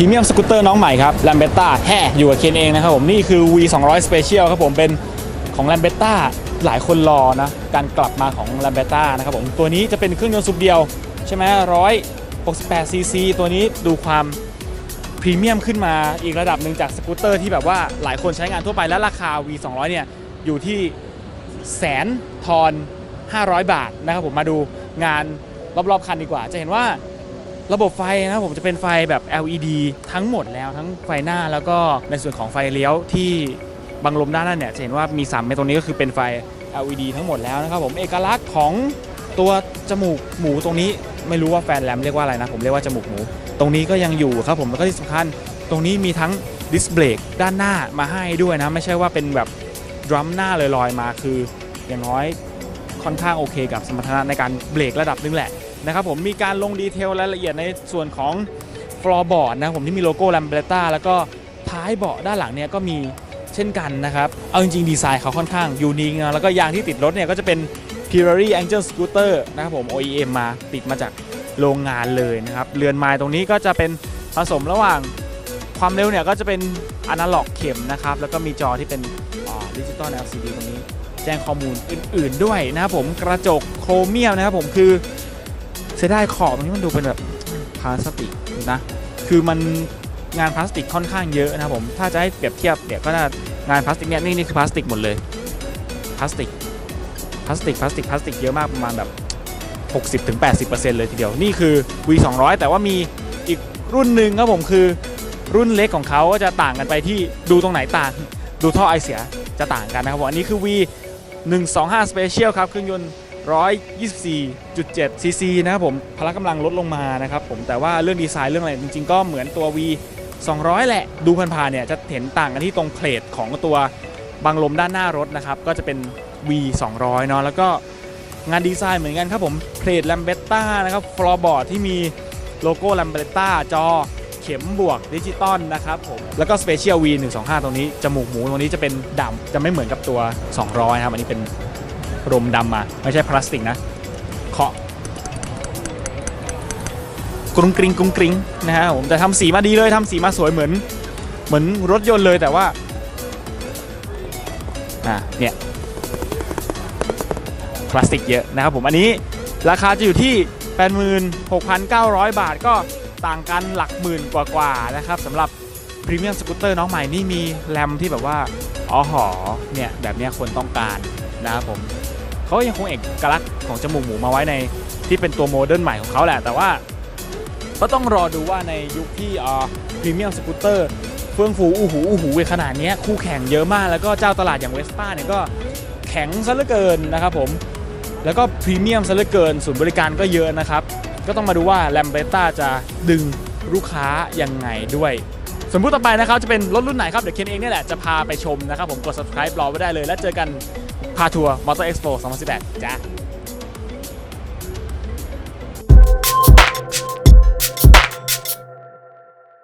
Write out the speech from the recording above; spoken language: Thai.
พรีเมียมสกูตเตอร์น้องใหม่ครับ l a m b e t t a แฮ่อยู่กับเคนเองนะครับผม นี่คือ V 2 0 0 Special ครับผมเป็นของ l a m b e t t a หลายคนรอนะ การกลับมาของ l a m b e t t a นะครับผม ตัวนี้จะเป็นเครื่องยนต์สูบเดียว ใช่ไหม168 cc ตัวนี้ดูความพรีเมียมขึ้นมาอีกระดับหนึ่งจากสกูตเตอร์ที่แบบว่าหลายคนใช้งานทั่วไปและราคา V 2 0 0เนี่ยอยู่ที่แสนทอน500 บาทนะครับผมมาดูงานรอบๆคันดีกว่า จะเห็นว่า ระบบไฟนะครับผมจะเป็นไฟแบบ LED ทั้งหมดแล้วทั้งไฟหน้าแล้วก็ในส่วนของไฟเลี้ยวที่บังลมด้านหน้าเนี่ยจะเห็นว่ามี3เมตรตรงนี้ก็คือเป็นไฟ LED ทั้งหมดแล้วนะครับผมเอกลักษณ์ของตัวจมูกหมูตรงนี้ไม่รู้ว่าแฟนแรมเรียกว่าอะไรนะผมเรียกว่าจมูกหมู ตรงนี้ก็ยังอยู่ครับผมแล้วก็ที่สำคัญตรงนี้มีทั้งดิสเบรกด้านหน้ามาให้ด้วยนะ ไม่ใช่ว่าเป็นแบบดรัมหน้าลอยๆมาคืออย่างน้อยค่อนข้างโอเคกับสมรรถนะในการเบรกระดับนึงแหละ นะครับผมมีการลงดีเทลรายละเอียดในส่วนของฟลอร์บอร์ดนะผมที่มีโลโก้แลมเบรต้าแล้วก็ท้ายเบาะด้านหลังเนี่ยก็มีเช่นกันนะครับ เอาจริงๆ ดีไซน์เขาค่อนข้างยูนิคนะแล้วก็ยางที่ติดรถเนี่ยก็จะเป็น Pirelli Angel Scooter นะครับผม OEM มาติดมาจากโรงงานเลยนะครับ เรือนไม้ตรงนี้ก็จะเป็นผสมระหว่างความเร็วเนี่ยก็จะเป็นอนาล็อกเข็มนะครับ แล้วก็มีจอที่เป็นดิจิตอล LCD ตรงนี้ แจ้งข้อมูลอื่น ๆ ด้วยนะครับผมกระจกโครเมียมนะครับผมคือ เสียดายขอบตรงนี้มันดูเป็นแบบพลาสติกนะ คือมันงานพลาสติกค่อนข้างเยอะนะผม ถ้าจะให้เปรียบเทียบเนี่ยก็น่างานพลาสติกเนี่ยนี่นี่คือพลาสติกหมดเลย พลาสติก พลาสติก พลาสติก พลาสติกเยอะมากประมาณแบบ60-80%เลยทีเดียว นี่คือ V 2 0 0 แต่ว่ามีอีกรุ่นหนึ่งครับผมคือรุ่นเล็กของเขาก็จะต่างกันไปที่ดูตรงไหนต่าง ดูท่อไอเสียจะต่างกันนะครับผมอันนี้คือ V 125 Special ครับเครื่องยนต์ 124.7 ซีซีนะครับผมพละกำลังลดลงมานะครับผมแต่ว่าเรื่องดีไซน์เรื่องอะไรจริงๆ ก็เหมือนตัว V 200 แหละ ดูผ่านๆเนี่ยจะเห็นต่างกันที่ตรงเพลทของตัวบังลมด้านหน้ารถนะครับ ก็จะเป็น V 200เนาะแล้วก็งานดีไซน์เหมือนกันครับผมเพลทแลมเบตต้านะครับฟลอร์บอร์ดที่มีโลโก้แลมเบตต้าจอเข็มบวกดิจิตอลนะครับผมแล้วก็ Special V 125 ตรงนี้ จมูกหมูตรงนี้จะเป็นดำจะไม่เหมือนกับตัว 200นะครับ อันนี้เป็น รมดำมา ไม่ใช่พลาสติกนะเคาะกรุงกริงกรุงกริงนะฮะผมแต่ทำสีมาดีเลยทำสีมาสวยเหมือน เหมือนรถยนต์เลยแต่ว่าอ่าเนี่ยพลาสติกเยอะนะครับผมอันนี้ราคาจะอยู่ที่ 86,900 บาทก็ต่างกันหลักหมื่นกว่าๆนะครับสำหรับพรีเมียมสกูตเตอร์น้องใหม่นี่มีแรมที่แบบว่าอ๋อหอเนี่ยแบบเนี้ยคนต้องการนะครับผม เขายังคงเอกลักษณ์ของจมูกหมูมาไว้ในที่เป็นตัวโมเดิร์นใหม่ของเขาแหละ แต่ว่าก็ต้องรอดูว่าในยุคที่พรีเมียมสกูตเตอร์เฟื่องฟูอู้หูอู้หูขนาดนี้คู่แข่งเยอะมาก แล้วก็เจ้าตลาดอย่างเวสป้าเนี่ยก็แข็งซะเหลือเกินนะครับผม แล้วก็พรีเมียมซะเหลือเกินศูนย์บริการก็เยอะนะครับ ก็ต้องมาดูว่าแลมเบต้าจะดึงลูกค้ายังไงด้วยส่วนผู้ต่อไปนะครับจะเป็นรถรุ่นไหนครับ เดี๋ยวเคนเองเนี่ยแหละจะพาไปชมนะครับผมกด subscribe รอไว้ได้เลย แล้วเจอกัน พาทัวร์มอเตอร์เอ็กซ์โป2018จ้า